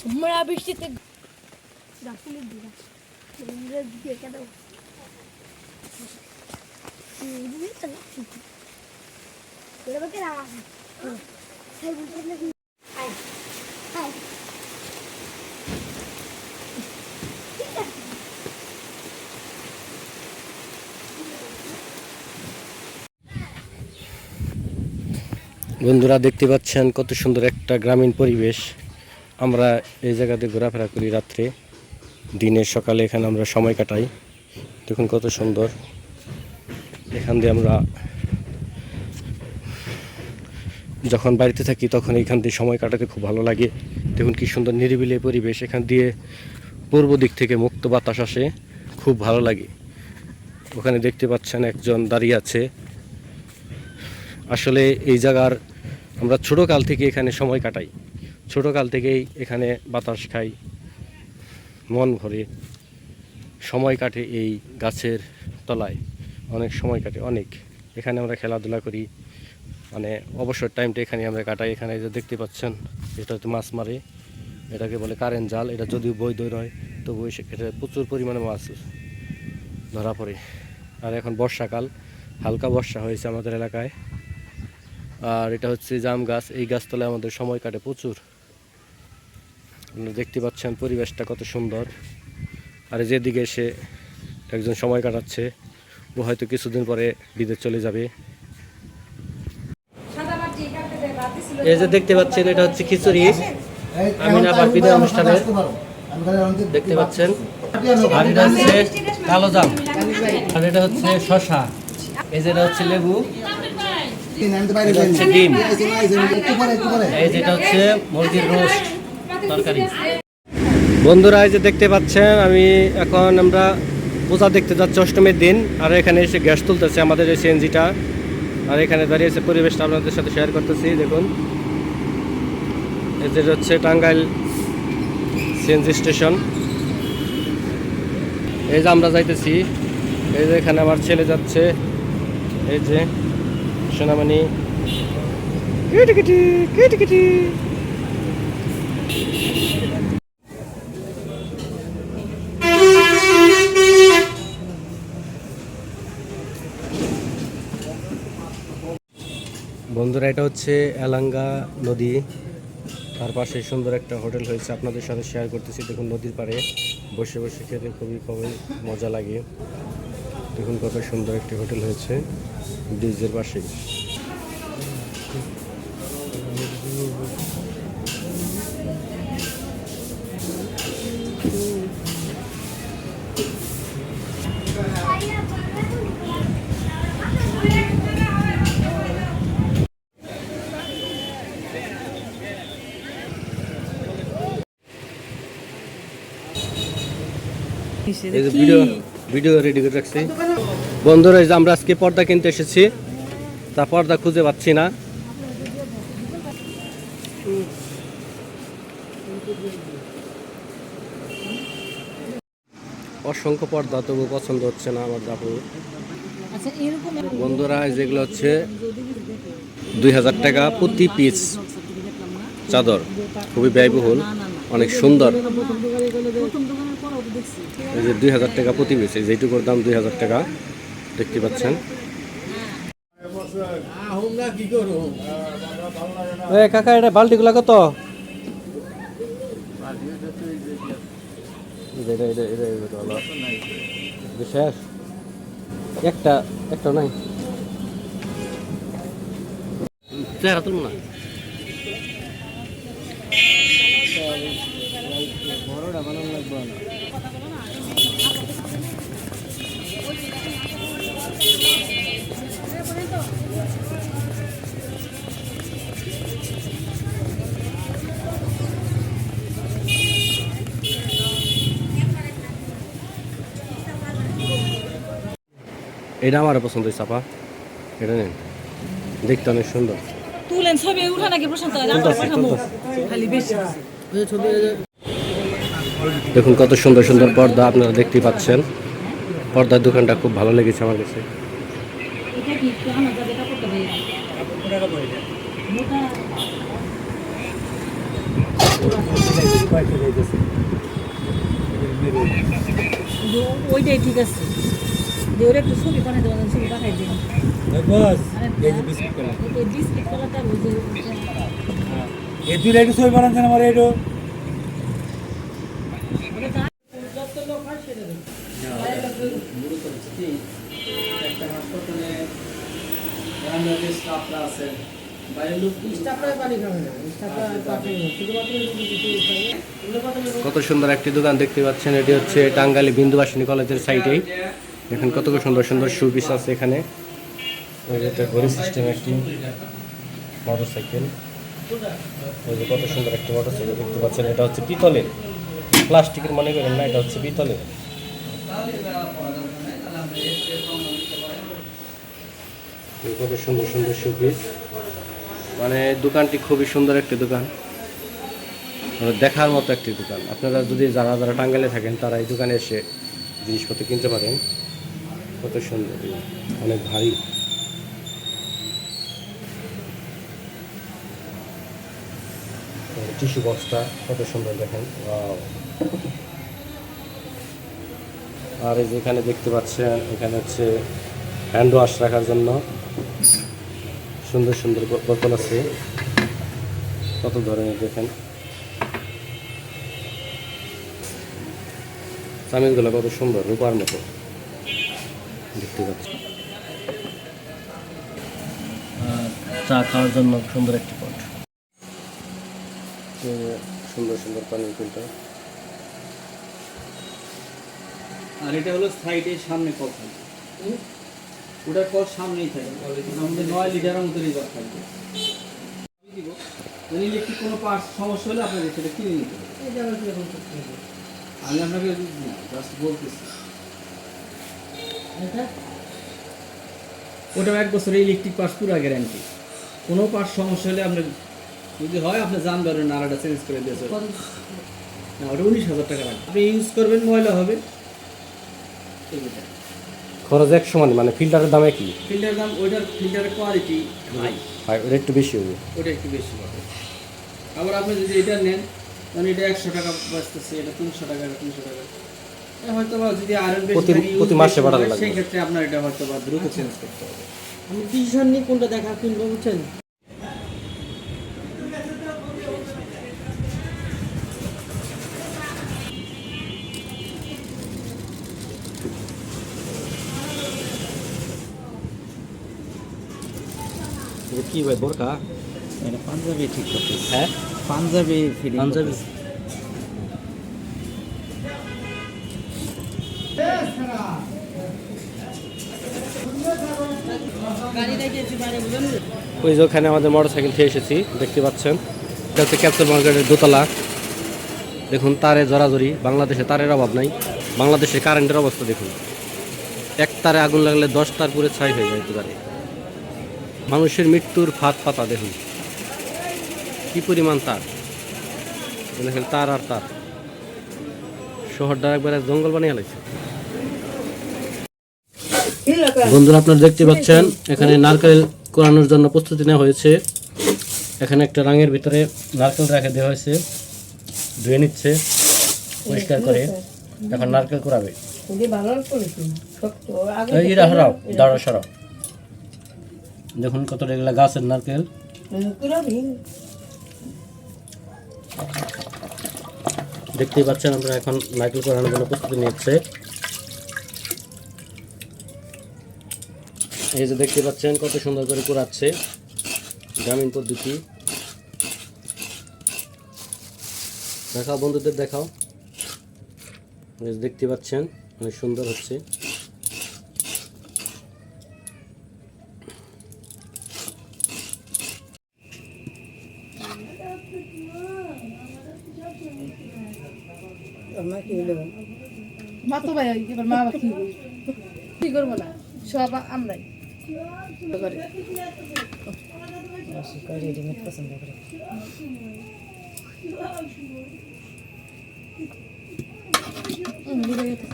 তোমরা বৃষ্টিতে রাখুন দিরা তোমরা দিয়ে কেন বন্ধুরা দেখতে পাচ্ছেন কত সুন্দর একটা গ্রামীণ পরিবেশ। আমরা এই জায়গাতে ঘোরাফেরা করি রাত্রে। দিনের সকালে এখানে আমরা সময় কাটাই। দেখুন কত সুন্দর। এখান দিয়ে আমরা যখন বাড়িতে থাকি তখন এখান দিয়ে সময় কাটাতে খুব ভালো লাগে। দেখুন কি সুন্দর নিরিবিলি পরিবেশ। এখান দিয়ে পূর্ব দিক থেকে মুক্ত বাতাস আসে। খুব ভালো লাগে। ওখানে দেখতে পাচ্ছেন একজন দাঁড়িয়ে আছে। আসলে এই জায়গার আমরা ছোটো কাল থেকে এখানে সময় কাটাই। ছোটো কাল থেকেই এখানে বাতাস খাই। মন ভরে সময় কাটে এই গাছের তলায়। অনেক সময় কাটে, অনেক। এখানে আমরা খেলাধুলা করি। মানে অবসর টাইমটা এখানে আমরা কাটাই। এখানে যে দেখতে পাচ্ছেন, এটা হচ্ছে মাছ মারে। এটাকে বলে কারেন্ট জাল। এটা যদিও বৈধ নয়, তবু এটা প্রচুর পরিমাণে মাছ ধরা পড়ে। আর এখন বর্ষাকাল, হালকা বর্ষা হয়েছে আমাদের এলাকায়। আর এটা হচ্ছে জাম গাছ। এই গাছতলায় আমাদের সময় কাটে প্রচুর। আপনারা দেখতে পাচ্ছেন পরিবেশটা কত সুন্দর। আর যেদিকে এসে একজন সময় কাটাচ্ছে, ও হয়তো কিছুদিন পরে বিদেশ চলে যাবে। এই যে দেখতে পাচ্ছেন, এটা হচ্ছে খিচুড়ি। আমিনা বাপিদের অনুষ্ঠানে দেখতে পাচ্ছেন। আর এটা হচ্ছে কালো জাম। আর এটা হচ্ছে শশা এই যেটা হচ্ছে লেবু। ডিম। এই যেটা হচ্ছে মুরগির রোস্ট তরকারি। বন্ধুরা এই যে দেখতে পাচ্ছেন আমি এখন আমরা পূজা দেখতে যাচ্ছি অষ্টমীর দিন আর এখানে এসে গ্যাস তুলতেছে আমাদের এই সিএনজিটা। আর এখানে দাঁড়িয়ে এসে পরিবেশটা আপনাদের সাথে শেয়ার করতেছি দেখুন। এই যে হচ্ছে টাঙ্গাইল সিএনজি স্টেশন। এই যে আমরা যাইতেছি এই যে এখানে আমার ছেলে যাচ্ছে। এই যে সোনামণি কিটিকিটি কিটিকিটি। বন্ধুরা এটা হচ্ছে এলাঙ্গা নদী। তার পাশে সুন্দর একটা হোটেল হয়েছে আপনাদের সাথে শেয়ার করতেছি। দেখুন নদীর পাড়ে বসে বসে খেতে খুবই খুবই মজা লাগে। দেখুন কত সুন্দর একটি হোটেল হয়েছে ব্রিজের পাশেই এই যে ভিডিও ভিডিও রেডি করে রাখছি। বন্ধুরা যে আমরা আজকে পর্দা কিনতে এসেছি, তা পর্দা খুঁজে পাচ্ছি না। অসংখ্য পর্দা তবু পছন্দ হচ্ছে না আমার দাপু। বন্ধুরা যেগুলো হচ্ছে দুই হাজার টাকা প্রতি পিস চাদর, খুবই ব্যয়বহুল। অনেক সুন্দর। এই যে দুই হাজার টাকা প্রতি পিস এই যেটুকুর দাম দুই হাজার টাকা দেখতে পাচ্ছেন। কাকা এটা বালতিগুলো কত? শেষ। একটা একটা নাই। চেহারা বড়টা বানানো লাগবে না এটা আমার পছন্দ হয়েছে আপা। এটা নেন। দেখতে অনেক সুন্দর। তুলেন ছবি উঠা নাকি প্রশান্ত। খালি বেশি। দেখুন কত সুন্দর সুন্দর পর্দা আপনারা দেখতে পাচ্ছেন। পর্দার দোকানটা খুব ভালো লেগেছে আমার কাছে। ওইটাই ঠিক আছে। যে একটু ছবি বানাই দেবেন ছবি পাঠাই দিন। বস আরেকটা। এই যে বিস্কুট কলা। বিস্কিট কলাটা ওই দুই লাইট ছবি বানাচ্ছেন আমার কত সুন্দর একটি দোকান দেখতে পাচ্ছেন, এটি হচ্ছে টাঙ্গালি বিন্দুবাসিনী কলেজের সাইডেই দেখুন কত সুন্দর সুন্দর শু পিস আছে এখানে। একটি মোটর সাইকেল ওই যে কত সুন্দর একটি মোটর সাইকেল দেখতে পাচ্ছেন, এটা হচ্ছে পিতলের প্লাস্টিকের মনে করেন না, এটা হচ্ছে পিতলের কত সুন্দর সুন্দর শু পিস মানে দোকানটি খুবই সুন্দর একটি দোকান। মানে দেখার মতো একটি দোকান। আপনারা যদি যারা যারা টাঙ্গাইলে থাকেন, তারা এই দোকানে এসে জিনিসপত্র কিনতে পারেন। কত সুন্দর, অনেক ভারী। টিস্যু বক্সটা কত সুন্দর দেখেন! আর এই যে এখানে দেখতে পাচ্ছেন, এখানে হচ্ছে হ্যান্ড ওয়াশ রাখার জন্য সুন্দর সুন্দর বোতল আছে। কত ধরনের দেখেন। চামিজগুলো কত সুন্দর, রূপার মতো। দেখতে পাচ্ছি চা খাওয়ার জন্য সুন্দর একটি সুন্দর সুন্দর পানির ফিল্টার আর এটা হলো সাইডের সামনে কল থাকবে ওটার কল সামনেই থাকবে আমাদের নয় লিটারের মতো রিজার্ভ থাকবে। দিব। ইলেকট্রিক কোনো পার্টস সমস্যা হলে আপনাকে সেটা কিনে নিতে হবে। আমি আপনাকে জাস্ট বলতেছি। ওটা এক বছরের ইলেকট্রিক পার্টস পুরো গ্যারান্টি কোনো পার্টস সমস্যা হলে আপনার যদি হয় আপনি জান পারবেন নাড়াটা চেঞ্জ করে দিয়েছে না ওটা উনিশ হাজার টাকা লাগবে। আপনি ইউজ করবেন ময়লা হবে। খরচ এক সমান মানে ফিল্টারের দাম একই? ফিল্টার দাম ওইটার ফিল্টারের কোয়ালিটি হাই আর ওটা একটু বেশি হবে। ওটা একটু বেশি পাবে আবার আপনি যদি এটা নেন মানে এটা একশো টাকা বাঁচতেছে এটা তিনশো টাকা এটা তিনশো টাকা। হয়তো বা যদি আরও বেশি প্রতি- মাসে বাড়ানো লাগবে। সেই ক্ষেত্রে আপনার এটা হয়তো বা দ্রুত চেঞ্জ করতে হবে। আমি ডিসিশন নিয়ে কোনটা দেখা কিনবো বুঝছেন কি ভাই বোরকা? এটা পাঞ্জাবি ঠিক করতেছে। হ্যাঁ? পাঞ্জাবি ফিলিং পাঞ্জাবি। ওই যে ওখানে আমাদের মোটর সাইকেল খেয়ে এসেছি দেখতে পাচ্ছেন। এটা হচ্ছে ক্যাপসুল মার্কেটের দোতলা। দেখুন তারে জড়াজড়ি বাংলাদেশে তারের অভাব নাই। বাংলাদেশে কারেন্টের অবস্থা দেখুন। এক তারে আগুন লাগলে দশ তার পুরে ছাই হয়ে যায় পারে মানুষের মৃত্যুর ফাঁদ পাতা দেখুন। কি পরিমাণ তার? দেখেন তার আর তার। শহরটা একবারে জঙ্গল বানিয়ে লাগছে বন্ধুরা আপনারা দেখতে পাচ্ছেন এখানে নারকেল কোরানোর জন্য প্রস্তুতি নেওয়া হয়েছে। এখানে একটা রাঙের ভিতরে নারকেল রেখে দেওয়া হয়েছে। ধুয়ে নিচ্ছে পরিষ্কার করে। এখন নারকেল কোরাবে দাঁড়া সরাও। দেখুন কত এগুলা গাছের নারকেল। দেখতেই পাচ্ছেন আমরা এখন নারকেল কোরানোর জন্য প্রস্তুতি নিচ্ছে। এই যে দেখতে পাচ্ছেন কত সুন্দর করে কোরাচ্ছে গ্রামীণ পদ্ধতি। দেখাও বন্ধুদের দেখাও। দেখতে পাচ্ছেন, অনেক সুন্দর হচ্ছে মা তো ভাই এবার মা আবার কি করবে? কি করব না সব আমরাই করে বুঝে গেছে।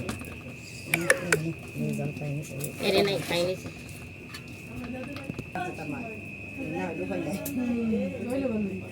এরে নাই খাই নিছে হইল বলুন।